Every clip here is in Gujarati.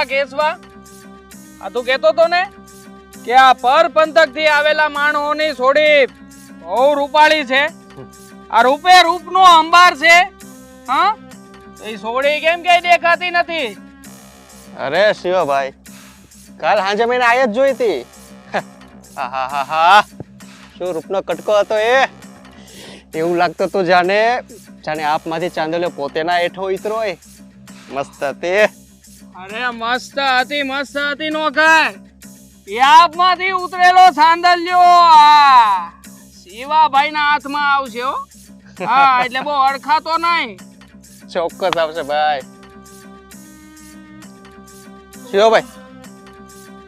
એલા કેશવા આ તું કહેતો તો ને કે આ પર પંથકથી આવેલા માણસોની છોડી બહુ રૂપાળી છે. આ રૂપે રૂપનો અંબાર છે. હા? એ છોડી કેમ કઈ દેખાતી નથી? અરે શિવભાઈ, કાલ હાજે મેં આય જ જોઈ હતી. હા શું રૂપનો કટકો હતો એ? એવું લાગતું તું જાને જાને આપમાંથી ચાંદલો પોતે ના હેઠો ઉતરો મસ્ત હતી અરે મસ્ત હતી મસ્ત હતી નો કર યાબમાંથી ઉતરેલો સાંદલ્યો, આ. શિવાભાઈ ના હાથમાં આવશે હો. હા, એટલે બહુ અડખાતો નહીં. ચોક્કસ આવશે ભાઈ. શિવભાઈ,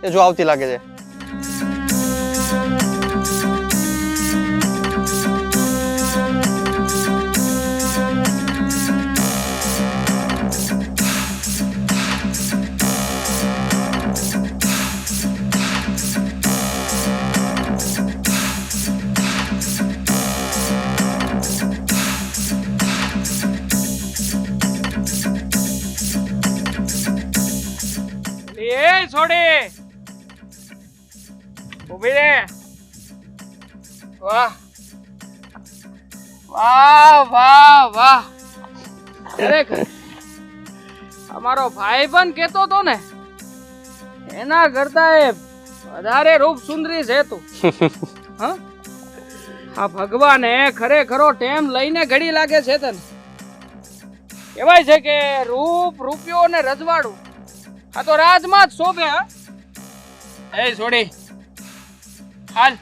એ જો આવતી લાગે છે. એ છોડી. ઊભી રે. વાહ. વાહ વાહ વાહ. ખરેખર. અમારો ભાઈ પણ કેતો તો ને. એના કરતા એ વધારે રૂપ સુંદરી છે તું. હા? આ ભગવાને ખરેખરો ટેમ લઈને ઘડી લાગે છે તને. કહેવાય છે કે રૂપ રૂપિયો ને રજવાડું. આ તો રાજમાં જ શોભે, હા? એ છોડી. હાલ.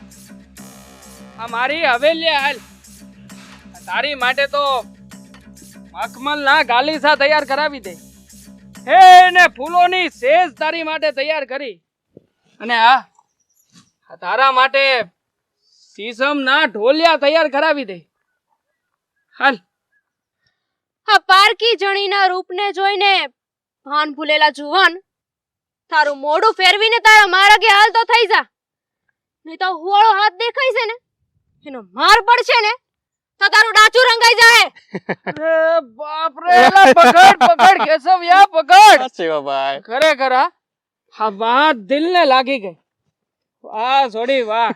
આ મારી હવેલી, હાલ. તારી માટે તો મખમલ ના ગાલીસા તૈયાર કરાવી દે. હે ને ફૂલોની સેજ તારી માટે તૈયાર કરી. અને આ તારા માટે સીસમ ના ઢોલિયા તૈયાર કરાવી દે. હાલ. આ પારકી જણીના રૂપને જોઈને ભાન ભૂલેલા જુવાન તારું મોઢું ફેરવીને તારા મારા કે હાલ તો થઈ જા. નહીં તો હુવાળો હાથ દેખાય છે ને એનો માર પડશે ને તો તારું ડાચું રંગાઈ જાય અરે બાપ રે એલા પકડ પકડ કેશવયા પકડ. શિવભાઈ ખરેખર હા? વાત દિલને લાગી ગઈ. વાહ છોડી વાહ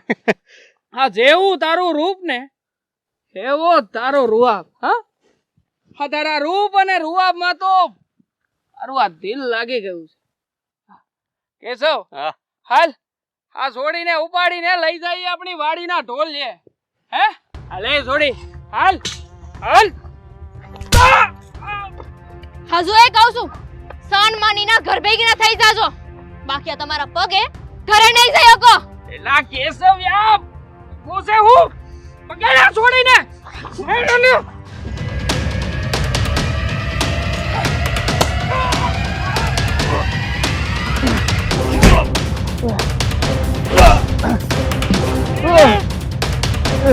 હા જેવું તારું રૂપ ને એવો તારો રૂઆબ હા? હા તારા રૂપ અને રૂઆબમાં તો તારું આ દિલ લાગી ગયું છે. કેશવ હા. હાલ. આ છોડીને ઉપાડીને લઈ જઈએ આપણી વાડીના ઢોલ લે હે? હાલે લે છોડી હાલ. હાલ. હજુ એ કહું છું સન માનીના ઘર ભેગી ના થઈ જાજો. બાકી આ તમારા પગે ઘરે નહીં જઈ શકો. એલા કેશવ યા કોસે હું. પકડ્યા છોડીને છોડો ને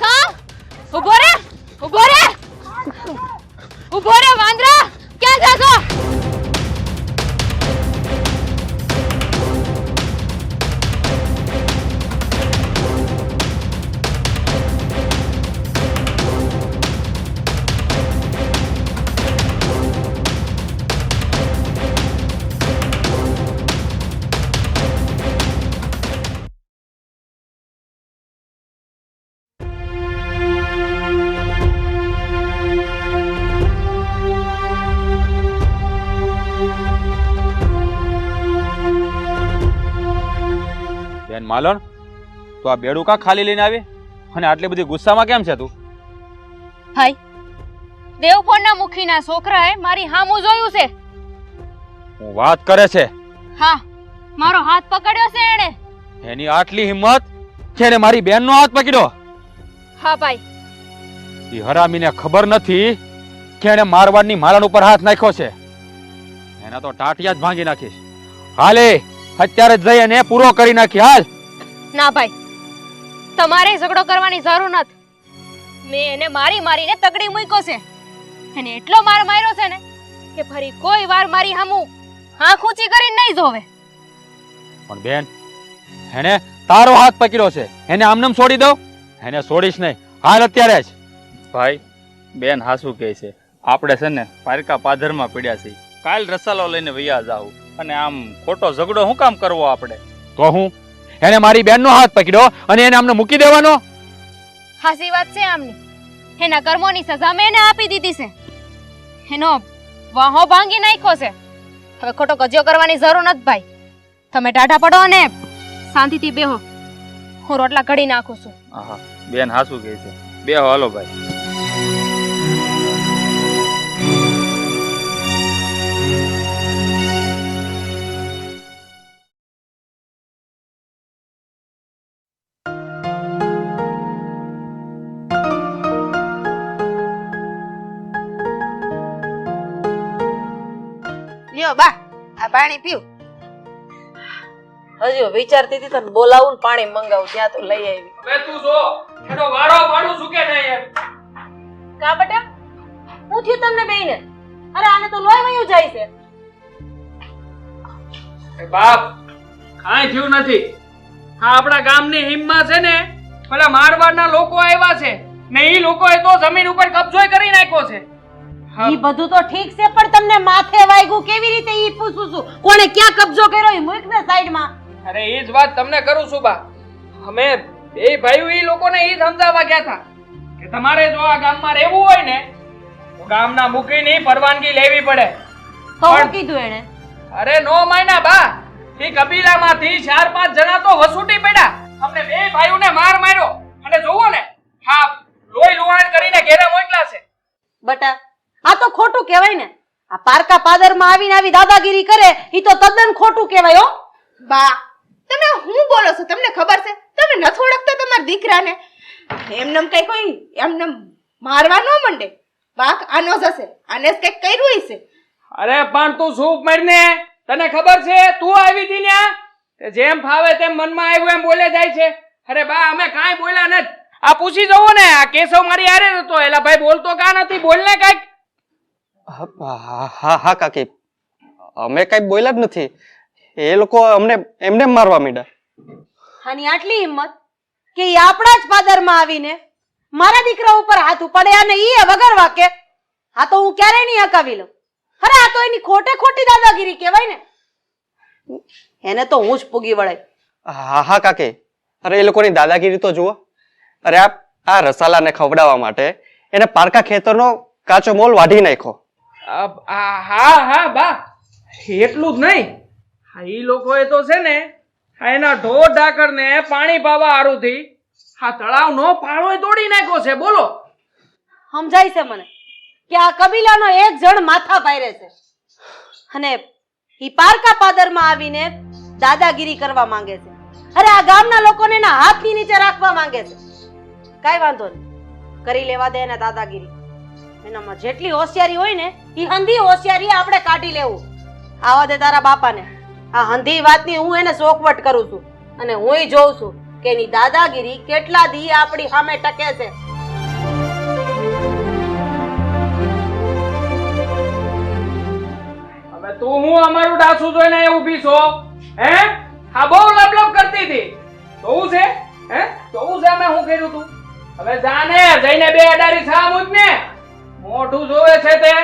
કા ઊભો રે ઊભો રે ઊભો રે વાંદરા ક્યાં માલણ તો આ બેડું કા ખાલી લઈને આવી? અને આટલી બધી ગુસ્સામાં કેમ છે તું? હાય. દેવપોરના મુખીના છોકરાએ મારી હામું જોયું છે. હું વાત કરે છે. હા મારો હાથ પકડ્યો છે એણે. એની આટલી હિંમત કે એને મારી બેનનો હાથ પકડ્યો? હા ભાઈ. એ હરામીને ખબર નથી કે એને મારવાડની મારણ ઉપર હાથ નાખ્યો છે. એના તો ટાટિયા જ ભાંગી નાખીશ. હાલે અત્યારે જ જઈ અને પૂરો કરી નાખી હાલ. ના ભાઈ તમારે ઝઘડો કરવાની જરૂર નથી. મેં એને મારી મારીને તગડી મૂક્યો છે. એને એટલો માર માર્યો છે ને કે ફરી કોઈ વાર મારી હામું આંખ ઊંચી કરીને નહીં જોવે. પણ બેન એને તારો હાથ પકડ્યો છે. એને આમનામ છોડી દઉં? એને છોડીશ નહીં. હાલ અત્યારે જ. ભાઈ બેન હાસુ કહે છે. આપણે છે ને પારકા પાધરમાં પીડ્યા છીએ. કાલ રસાલો લઈને વૈયા જાવ અને આમ ખોટો ઝઘડો શું કામ કરવો આપણે? તો હું? એને મારી બેનનો હાથ પકડ્યો અને એને આમને મૂકી દેવાનો? હાસી વાત છે આમની. એના કર્મોની સજા મેં એને આપી દીધી છે. એનો વાહો ભાંગી નાખ્યો છે. હવે ખોટો કજિયો કરવાની જરૂર નથી ભાઈ. તમે ટાઢા પડો અને શાંતિથી બેહો. હું રોટલા ઘડી નાખું છું. આહા બેન હાસુ કહે છે. બેહો હાલો ભાઈ. લ્યો બા આ પાણી પીવું. હજી વિચારતી હતી તને બોલાવું ને પાણી મંગાવું ત્યાં તો લઈ આવી. હવે તું જો એનો વારો પાડું છું કે નહીં એમ? કા બટા? હું થયું તમને બેઈને અરે આને તો લોહી વયું જાય છે. બાપ કાંઈ થયું નથી. આ આપણા ગામની હિમમાં છે ને પેલા મારવાડના લોકો આવ્યા છે ને એ લોકોએ તો જમીન ઉપર કબજો કરી નાખ્યો છે. હા. ઈ બધું તો ઠીક છે પણ તમને માથે વાગ્યું કેવી રીતે ઈ પૂછું છું? કોણે ક્યાં કબજો કર્યો ઈ મૂક ને સાઈડમાં? અરે ઈ જ વાત તમને કરું છું બા. અમે બે ભાઈઓ ઈ લોકોને ઈ સમજાવવા ગયા હતા કે તમારે જો આ ગામમાં રહેવું હોય ને તો ગામના મુખીની પરવાનગી લેવી પડે. તો કીધું એને અરે નો માયના બા. એ કબીલામાંથી ચાર પાંચ જણા તો વસૂટી પડ્યા. અમને બે ભાઈઓને માર માર્યો. અને જોવો ને હા લોહી લુહાણ કરીને ઘેરે મોકલા છે. બટા આ તો ખોટું કહેવાય ને. આ પારકા પાદરમાં આવીને આવી દાદાગીરી કરે એ તો તદ્દન ખોટું કહેવાય હો. બા તમે હું બોલો છો? તમને ખબર છે? તમે નથી ઓળખતા તમારા દીકરાને? એમનેમ કઈ કોઈ એમને મારવા ન મંડે. બાક આનો જશે આને કંઈક કર્યું હશે. અરે પણ તું સૂપ મરને તને ખબર છે? તું આવી હતી ને? જેમ ફાવે તેમ મનમાં આવ્યું એમ બોલે જાય છે. અરે બા અમે કાંઈ બોલ્યા નથી. આ પૂછી જવું ને આ કેશવ મારી હારે હતો. એલા ભાઈ બોલતો કા નથી? બોલને કાંઈક. હા હા હા કાકી. અમે કઈ બોલ્યા જ નથી. એ લોકો અમને એમને મારવા માંડ્યા. આની આટલી હિંમત કે એ આપણા જ પાદરમાં આવીને મારા દીકરા ઉપર હાથ ઉપાડે અને ઈ વગર વાકે. આ તો હું ક્યારેય નહીં હકાવી લઉં. અરે આ તો એની ખોટે ખોટી દાદાગીરી કહેવાય ને. એને તો હું જ પૂગી વળાય હા હા કાકી. અરે એ લોકોની દાદાગીરી તો જુઓ. અરે આ આ રસાલાને ખવડાવવા માટે એને પારકા ખેતરનો કાચો મોલ વાઢી નાખ્યો. હા હા, બા. એટલું જ નહીં. હા લોકો લોકોએ તો છે ને એના ઢોર ઢાકર ને પાણી પાવા હારુંથી આ તળાવનો પાળો તોડી નાખ્યો છે, બોલો. સમજાય છે મને કે આ કબીલાનો એક જણ માથા પાયરે છે. અને ઈ પારકા પાદરમાં આવીને દાદાગીરી કરવા માંગે છે. અરે, આ ગામના લોકોને એના હાથની નીચે રાખવા માંગે છે. કાંઈ વાંધો નહીં. કરી લેવા દે એને દાદાગીરી. એનામાં જેટલી હોશિયારી હોય ને એ હંધી હોશિયારી આપણે કાઢી લેવું. આવા દે તારા બાપાને. આ હંધી વાતની હું એને શોકવટ કરું છું અને હુંય જોઉં છું કે એની દાદાગીરી કેટલા દી આપણી સામે ટકે છે. હવે તું હું અમારું ડાસુ જોઈને એ ઊભી છો? હે? હા, બહુ લબલબ કરતી હતી. જોવું છે? હે? જોવું છે અમે હું કર્યું તું? હવે જાને, જઈને બે અડારી છા મૂક ને મોઢું જોવે છે તે?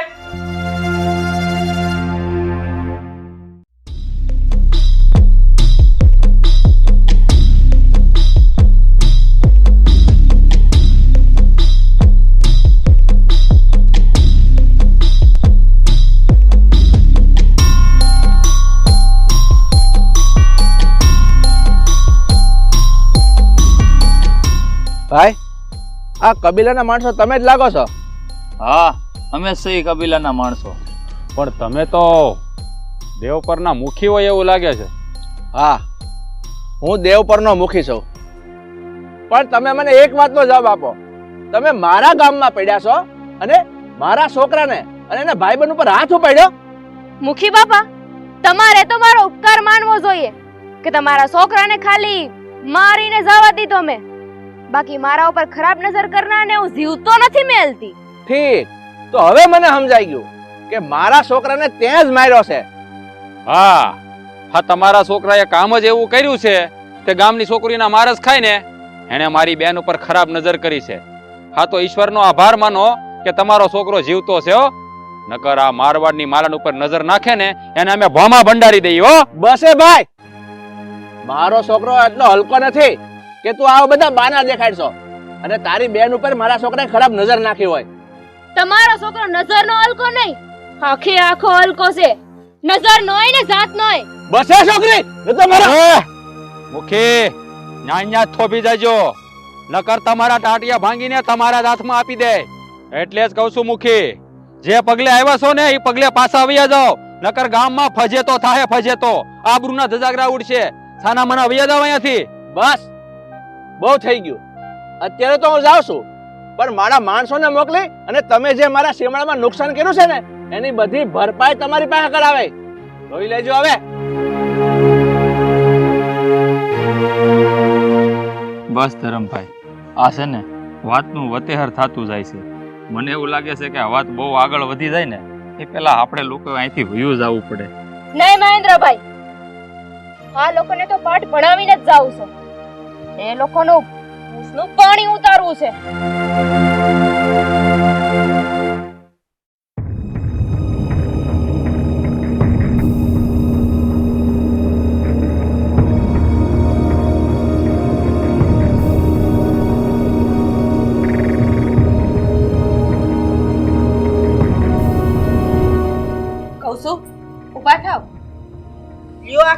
ભાઈ આ કબીલાના માણસો તમે જ લાગો છો? હા અમે સહી કબીલાના માણસો. પણ તમે તો દેવ પરના મુખી હોય એવું લાગે છે. હા હું દેવ પરનો મુખી છું. પણ તમે મને એક વાતનો જવાબ આપો. તમે મારા ગામમાં પડ્યા છો અને મારા છોકરાને અને એના ભાઈબંધ ઉપર હાથ ઉપાડ્યો? મુખી બાપા તમારે તો મારો ઉપકાર માનવો જોઈએ કે તમારા છોકરાને ખાલી મારીને જવા દીધો મેં. બાકી મારા ઉપર ખરાબ નજર કરનારને હું જીવતો નથી મેલતી. ઠીક. તો હવે મને સમજાઈ ગયું કે મારા છોકરાને ત્યાં જ માર્યો છે. હા. હા તમારા છોકરાએ કામ જ એવું કર્યું છે તે ગામની છોકરીના મારસ ખાય ને એણે મારી બેન ઉપર ખરાબ નજર કરી છે. હા તો ઈશ્વરનો આભાર માનો કે તમારો છોકરો જીવતો છે હો. નકર આ મારવાડની માલન ઉપર નજર નાખે ને એને અમે ભોમાં ભંડારી દઈએ હો. બસે ભાઈ. મારો છોકરો એટલો હલકો નથી કે તું આવા બધા બાના દેખાડશો. અને તારી બેન ઉપર મારા છોકરાએ ખરાબ નજર નાખી હોય. તમારો છોકરો નજરનો હલકો નહીં. આખે આખો હલકો છે. નજર નોય ને જાત નોય. બસે છોકરી એ તો મારા એ, મુખી ન્યા ન્યા થોભી જજો. નકર તમારા ટાટિયા ભાંગીને તમારા હાથમાં આપી દે. એટલે જ કહું છું મુખી જે પગલે આવ્યા છો ને એ પગલે પાછા આવ્યા જાઓ. નકર ગામમાં ફજે તો થાહે ફજે તો આબરૂના ધજાગરા ઉડશે. સાના મના આવ્યા જાવ અહીંયાથી. બસ. બહુ થઈ ગયું. અત્યારે તો હું જાઉં છું. પણ મારા માણસોને મોકલી અને તમે જે મારા શિમળામાં નુકસાન કર્યું છે ને એની બધી ભરપાઈ તમારી પાસે કરાવે. જોઈ લેજો હવે. બસ ધરમભાઈ આ છે ને વાતનું વતેહર થતું જાય છે. મને એવું લાગે છે કે આ વાત બહુ આગળ વધી જાય ને એ પેલા આપણે લોકો અહીંથી વયું જવું પડે. નહીં મહેન્દ્રભાઈ આ લોકોને તો પાઠ ભણાવીને જ જાવું છે. એ લોકોનું ભૂસનું પાણી ઉતારવું છે. છું ઊભા થાવ. લ્યો આ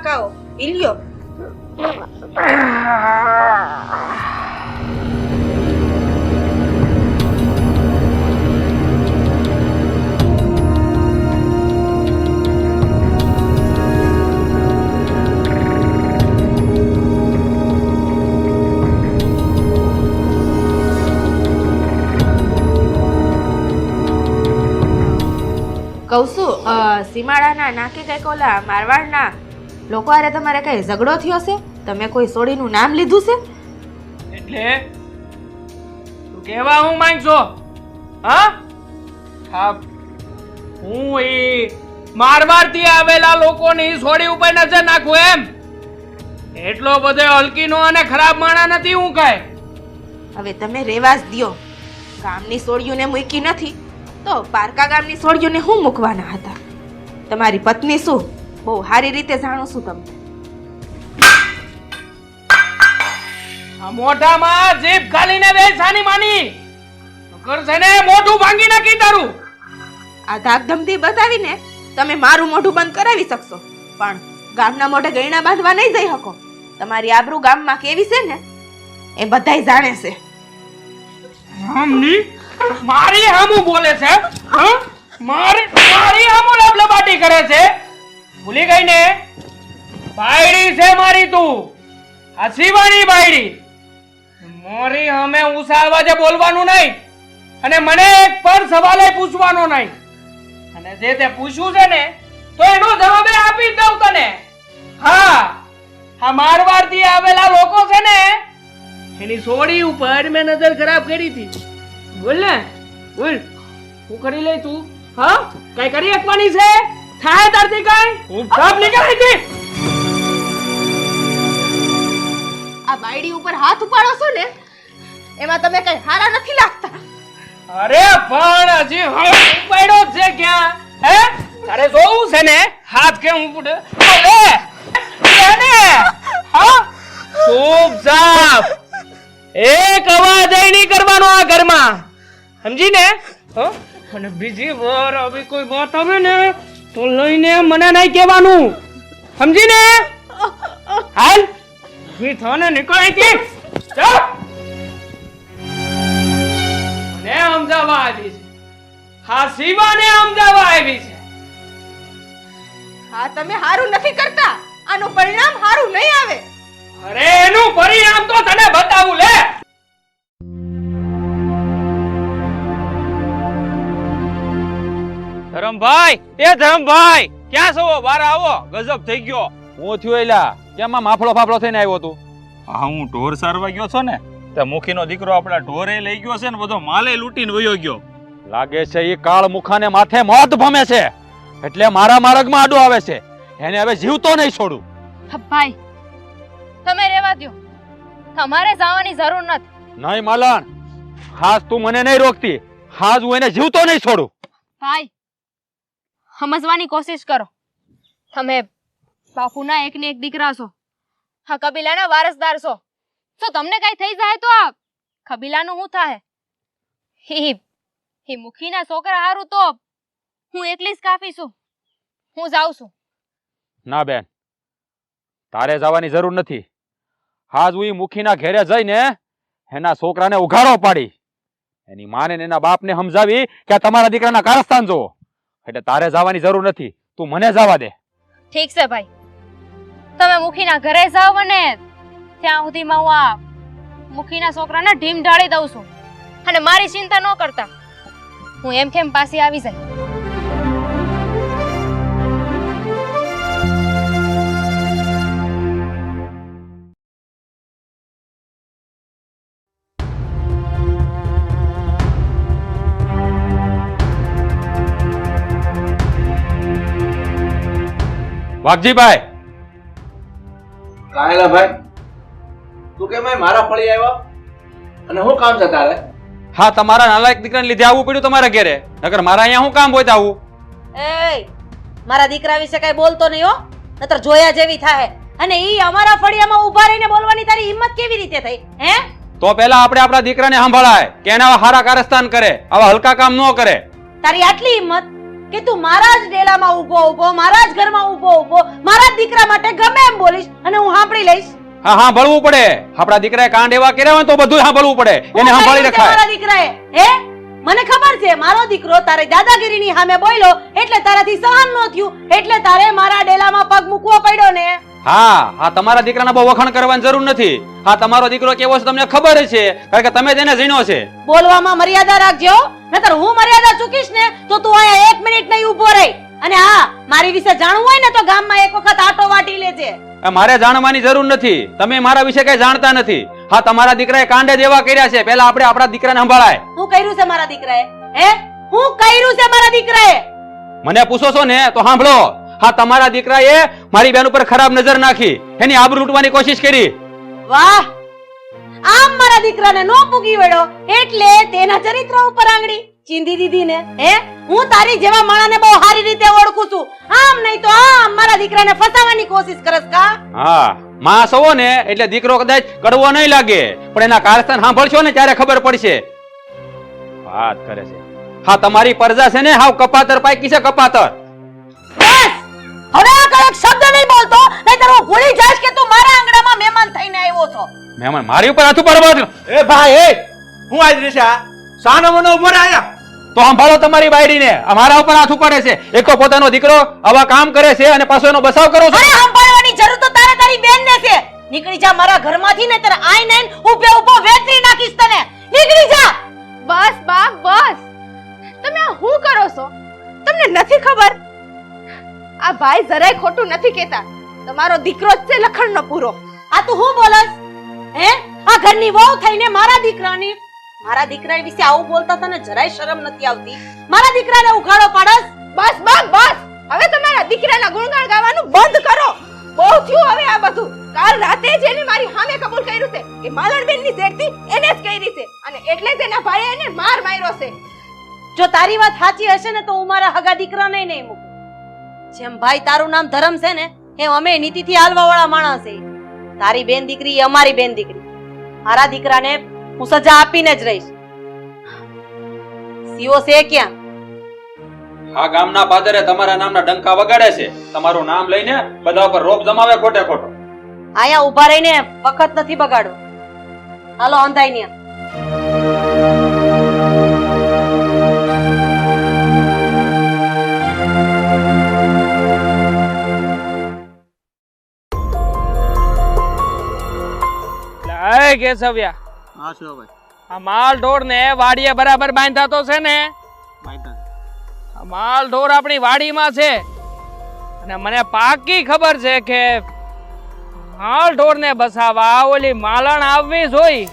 કહું છું સીમાડાના નાકે કંઈક ઓલા મારવાડના લોકો આરે તમારે કઈ ઝઘડો થયો છે? તમે કોઈ સોડીનું નામ લીધું છે? એટલે? તું કેવા હું માંગજો હા? હા હું એ મારવાડથી આવેલા લોકોની સોડી ઉપર નજર નાખું એમ. એટલો બધો હલકીનો અને ખરાબ માણા નથી હું કાંઈ. હવે તમે રેવા દિયો. કામની ગામની સોળીઓને મૂકી નથી. તો પારકા ગામની સોળીઓને હું મૂકવાના હતા? તમારી પત્ની શું? બહુ સારી રીતે જાણું છું તમને આ મોઢામાં જીભ ખાલીને બે સાની માની. નકર છે ને મોઢું ભાંગી નાખી તારું. આ ધાકધમથી બતાવીને તમે મારું મોઢું બંધ કરાવી શકશો. પણ ગામના મોઢે ગયણા બાંધવા નહીં જઈ શકો. તમારી આબરૂ ગામમાં કેવી છે ને? એ બધાય જાણે છે. હમની મારી હામું બોલે છે મારી મારી હામું લબલબાટી કરે છે. ભૂલી ગઈ ને? બાયડી છે મારી તું. આ શિવાની બાયડી. મારી હમે ઊંચા અવાજે બોલવાનું નહીં, અને મને એક પણ સવાલે પૂછવાનો નહીં. અને જે તે પૂછ્યું છે ને, તો એનો જવાબ આપી દઉં તને. હા, આ મારવાડથી આવેલા લોકો છે ને, એની સોડી ઉપર મેં નજર ખરાબ કરી હતી. બોલ ને બોલ. હું કરી લઈ તું. હા? કઈ કરી આપવાની છે? થાય તારથી કઈ? હું સાબ નીકળી હતી આ બાયડી ઉપર હાથ ઉપાડો છો ને એમાં તમે કઈ હારા નથી લાગતા. અરે પણ હજી હવે ઉપાડ્યો જ છે ક્યાં? હે? તારે જોવું છે ને હાથ કેમ ઉપડે? અરે! એને હા? સાફ એક અવાજ નહીં કરવાનો આ ઘરમાં. સમજી ને હો? અને બીજી વાર હવે કોઈ વાત આવે ને તો લઈને મને નહીં કહેવાનું. સમજી ને હાલ. વી થાને નીકળ અહીંથી. ચાલ. મને સમજાવવા આવી છે. હા શિવાને સમજાવવા આવી છે. હા તમે હારું નથી કરતા. આનું પરિણામ હારું નહીં આવે. અરે એનું પરિણામ તો તને બતાવું લે. ધરમભાઈ એ ધરમભાઈ ક્યાં છો? બહાર આવો. ગજબ થઈ ગયો. હું થયો એલા કેમ આ માફળો ફાફળો થઈને આવ્યો તું? હા હું ઢોર સારવા ગયો છો ને તે મુખીનો દીકરો આપણા ઢોરે લઈ ગયો છે ને બધો માલે લૂંટીને વયો ગયો. લાગે છે એ કાળ મુખાને માથે મોત ભમે છે. એટલે મારા માર્ગમાં આડો આવે છે. એને હવે જીવતો નહીં છોડું. ભાઈ તમે રહેવા દો તમારે જવાની જરૂર નથી. નહીં માલણ. હાજ તું મને નહીં રોકતી. હાજ હું એને જીવતો નહીં છોડું. ભાઈ સમજવાની કોશિશ કરો. તમે બાપુના એક ને એક દીકરા છો. હા, કબીલાના વારસદાર છો. તો તમને કઈ થઈ જાય તો આ કબીલાનું શું થાય? હી મુખીના છોકરા હારું તો હું એકલી જ કાફી છું. હું જાઉં છું. ના બેન, તારે જવાની જરૂર નથી. હાજ હું મુખીના ઘેરે જઈને એના છોકરાને ઉઘાડો પાડી. એની માને એના બાપને સમજાવી કે તમારા દીકરાના કારસ્તાન જુઓ. એટલે તારે જવાની જરૂર નથી. તું મને જવા દે. ઠીક છે ભાઈ. તમે મુખીના ઘરે જાઓ અને ત્યાં સુધીમાં હું આ મુખીના છોકરાને ઢીમ ઢાળી દઉં છું. અને મારી ચિંતા ન કરતા. હું એમ કેમ પાછી આવી જાય? વાઘજીભાઈ. કાયલા ભાઈ તું કેમ અહીં મારા ફળી આવ્યો? અને શું કામ છે તારે હા તમારા નાલાયક દીકરાને લીધે આવવું પડ્યું તમારા ઘેરે. નકર મારા અહીંયા શું કામ હોય તો આવું. એ મારા દીકરા વિશે કઈ બોલતો નહીં હો. નતર જોયા જેવી થાય અને ઈ અમારા ફળિયામાં ઊભા રહીને બોલવાની તારી હિંમત કેવી રીતે થઈ હે? તો પહેલા આપણે આપણા દીકરાને સંભાળાય. કે એના હારા કારસ્તાન કરે આવા હલકા કામ ન કરે. તારી આટલી હિંમત કે તું મારા જ ડેલામાં ઊભો ઊભો મારા જ ઘરમાં ઊભો ઊભો મારા દીકરા માટે ગમે એમ બોલીશ અને હું સાંભળી લઈશ. હા હા ભળવું પડે. આપણા દીકરાએ કાંડ એવા કર્યા હોય તો બધું સાંભળવું પડે. એને સંભાળી રખાય મારા દીકરાએ. હે? મને ખબર છે મારો દીકરો તારે દાદાગીરીની સામે બોલ્યો એટલે તારાથી સહન ન થયું એટલે તારે મારા ડેલામાં પગ મૂકવો પડ્યો ને. હા હા તમારા દીકરાના બહુ વખાણ કરવાની જરૂર નથી. હા તમારો દીકરો કેવો છે તમને ખબર છે? કારણ કે તમે તેને ઝીણો છે. બોલવામાં મર્યાદા રાખજો. નતર હું મર્યાદા ચૂકીશ ને તો તું અહીંયા એક મિનિટ નહીં ઊભો રહી. અને હા મારી વિશે જાણવું હોય ને તો ગામમાં એક વખત આટો વાટી લેજે. મારે જાણવાની જરૂર નથી. તમે મારા વિશે કઈ જાણતા નથી. હા તમારા દીકરાએ કાંડે દેવા કર્યા છે. પહેલા આપણે આપણા દીકરાને સંભાળાય. હું કર્યું છે મારા દીકરાએ? હે? હું કર્યું છે મારા દીકરાએ? મને પૂછો છો ને તો સાંભળો. હા તમારા દીકરાએ મારી બેન ઉપર ખરાબ નજર નાખી. એની આબરૂ લૂંટવાની કોશિશ કરી. વાહ! આમ મારા દીકરાને નો પૂગી વળ્યો એટલે તેના ચરિત્ર ઉપર આંગળી. ચીંધી દીધી ને હે? હું તારી જેવા માણાને બહુ સારી રીતે ઓળખું છું. આમ નહીં તો આમ મારા દીકરાને ફસાવવાની કોશિશ કરસ કા? હા માં સવો ને એટલે દીકરો કદાચ કડવો નહીં લાગે. પણ એના કારસ્તાન સાંભળશો ને ત્યારે ખબર પડશે. વાત કરે છે. હા તમારી પરજા છે ને હાવ કપાતર પાકી છે કપાતર. હવે આ કડક શબ્દ નહીં બોલતો? નહીતર હું ભૂલી જઈશ કે તું મારા આંગણામાં મહેમાન થઈને આવ્યો છો. મહેમાન મારી ઉપર હાથ ઉપર અવાજ એ ભાઈ એ હું આજ રેશા સાનો મનો ઉપર આયા. તો સંભાળો તમારી બાયડીને. અમારા ઉપર હાથ ઉપાડે છે. એક તો પોતાનો દીકરો આવા કામ કરે છે અને પાછો એનો બસાવ કરો છો. અરે સંભાળવાની જરૂર તો તારે તારી બેન ને છે. નીકળી જા મારા ઘરમાંથી ને તારે આઈ નઈને ઉભે ઊભો વેતરી નાખીશ તને. નીકળી જા. બસ બા બસ. તમે આ શું કરો છો? તમને નથી ખબર? આ ભાઈ જરાય ખોટું નથી કહેતા. તમારો દીકરો જ છે લખણનો પૂરો. આ તું હું બોલસ? હે? આ ઘરની વહુ થઈને મારા દીકરાની? મારા દીકરા વિશે આવું બોલતા તને જરાય શરમ નથી આવતી? મારા દીકરાને ઉઘાડો પાડસ? બસ બસ બસ. હવે તમારા દીકરાના ગુણગાન ગાવાનું બંધ કરો. બહુ થયું હવે આ બધું. કાલ રાતે જ એને મારી સામે કબૂલ કર્યું છે કે માલણબેનની શેઠથી એને જ કહી છે. અને એટલે જ એના ભાઈએ એને માર માર્યો છે. જો તારી વાત સાચી હશે ને તો હું મારા હગા દીકરાને નહીં મૂકું. જેમ ભાઈ તારું નામ ધરમ છે ને એમ અમે નીતિથી હાલવા વાળા માણસ છે. તારી બેન દીકરી એ અમારી બેન દીકરી. મારા દીકરાને હું સજા આપીને જ રહીશ. સીઓ છે ક્યાં? આ ગામના પાદરે તમારા નામના ડંકા વગાડે છે. તમારું નામ લઈને બધા ઉપર રોપ જમાવે ખોટે ખોટો. આયા ઊભા રહીને વખત નથી બગાડો. હાલો અંધાઈ ઓલી માલણ આવવી જોઈ.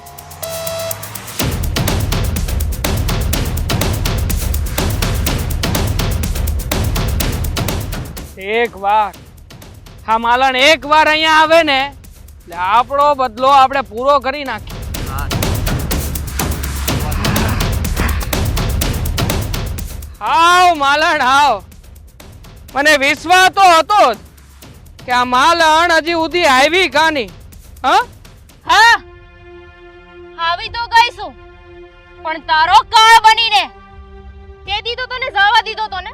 એક વાર. હા માલણ એક વાર અહીંયા આવે ને એટલે આપણો બદલો આપણે પૂરો કરી નાખીએ. હાવ માલણ હાવ. મને વિશ્વાસ તો હતો જ કે આ માલણ હજી ઉધી આવી કાની હા? હા? આવી તો ગઈશું પણ તારો કાળ બનીને. તે દીધો તને જવા દીધો તો ને.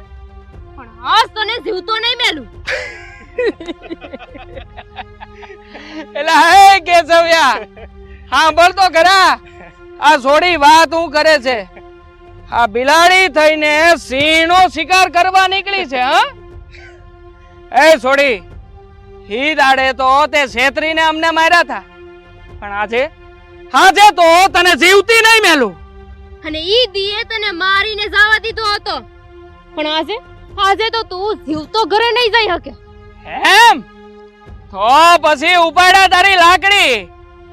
પણ હાસ તને જીવતો નહીં મેલું. એટલે હે કેશવ્યા સાંભળ તો ખરા આ છોડી વાત હું કરે છે. આ બિલાડી થઈને સિંહનો શિકાર કરવા નીકળી છે હા? એ છોડી હી દાડે તો તે છેતરીને અમને માર્યા હતા પણ આજે આજે તો તને જીવતી નહીં મેલું. અને ઈ દીએ તને મારીને જવા દીધો હતો. પણ આજે? આજે તો તું જીવતો ઘરે નહીં જઈ શકે. એમ? તો પછી ઉપાડા તારી લાકડી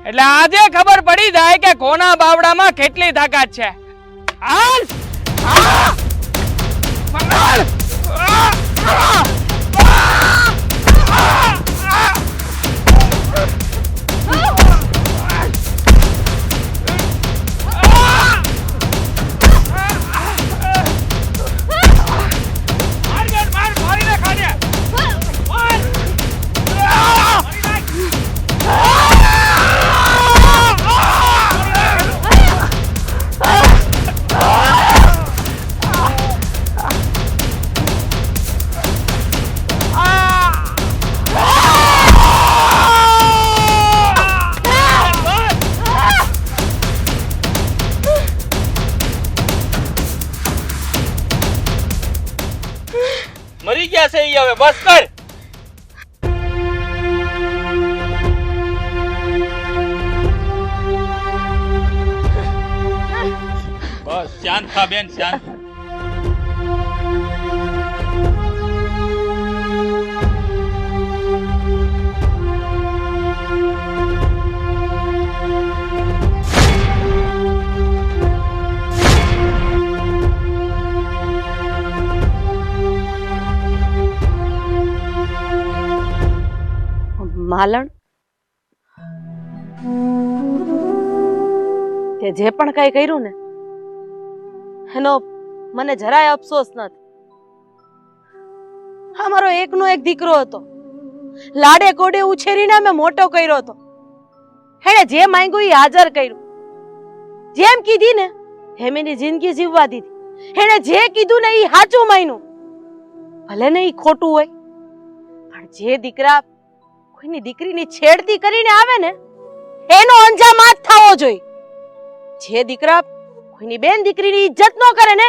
એટલે આજે ખબર પડી જાય કે કોના બાવડામાં કેટલી તાકાત છે! આ! આ! શાંત થા બેન શાંત. માલણ? તે જે પણ કઈ કર્યું ને એનો મને જરાય અફસોસ નથી. હા મારો એકનો એક દીકરો હતો. લાડે કોડે ઉછેરીને અમે મોટો કર્યો હતો. એણે જે માંગ્યું એ હાજર કર્યું. જેમ કીધી ને એમ એની જિંદગી જીવવા દીધી. એણે જે કીધું ને એ સાચું માન્યું. ભલે ને એ ખોટું હોય, પણ જે દીકરા કોઈની દીકરીની છેડતી કરીને આવે ને, એનો અંજામ આ થવો જોઈએ. જે દીકરા કોઈની બેન દીકરીની ઇજ્જત ન કરે ને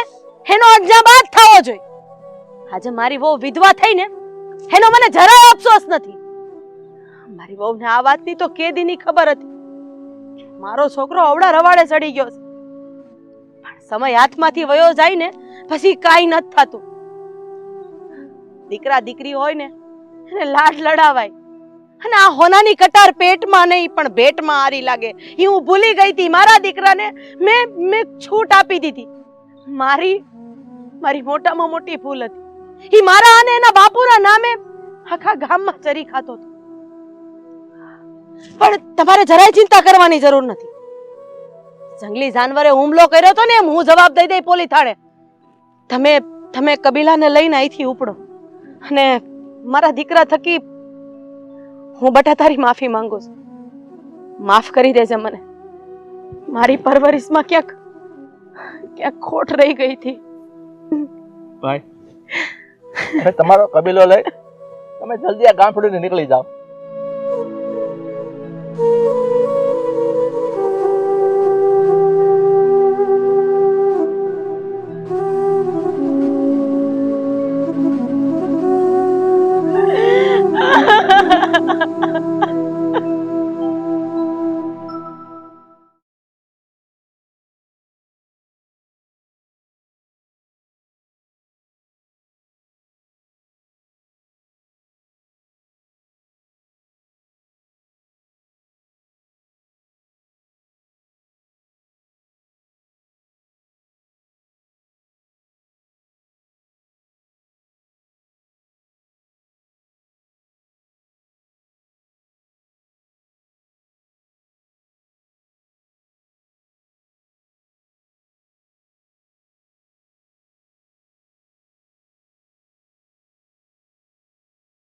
એનો આ થવો જોઈએ. આજે મારી વહુ વિધવા થઈને એનો મને જરાય અફસોસ નથી. મારી વહુને આ વાતની તો કેદીની ખબર હતી. મારો છોકરો અવડા રવાડે ચડી ગયો છે. પણ સમય હાથમાંથી વયો જાય ને પછી કાંઈ નથી થતું. દીકરા દીકરી હોય ને, એને લાડ લડાવાય. અને આ હોનાની કટાર પેટમાં નહીં, પણ ભેટમાં આરી લાગે. એ હું ભૂલી ગઈ હતી મારા દીકરાને મેં મેં છૂટ આપી દીધી. મારી મારી મોટામાં મોટી ભૂલ હતી. એ મારા અને એના બાપુના નામે આખા ગામમાં ચરી ખાતો હતો. પણ તમારે જરાય ચિંતા કરવાની જરૂર નથી. જંગલી જાનવરે હુમલો કર્યો તો ને એમ હું જવાબ દઈ દઈ પોલી થાળે. તમે તમે કબીલાને લઈને અહીંથી ઉપડો. અને મારા દીકરા થકી હું બધા તારી માફી માંગુ છું. માફ કરી દેજે મને. મારી પરવરિશમાં ક્યાંક ક્યાંક ખોટ રહી ગઈ હતી. ભાઈ, હવે તમારો કબીલો લઈ તમે જલ્દી આ ગામ છોડીને નીકળી જાઓ.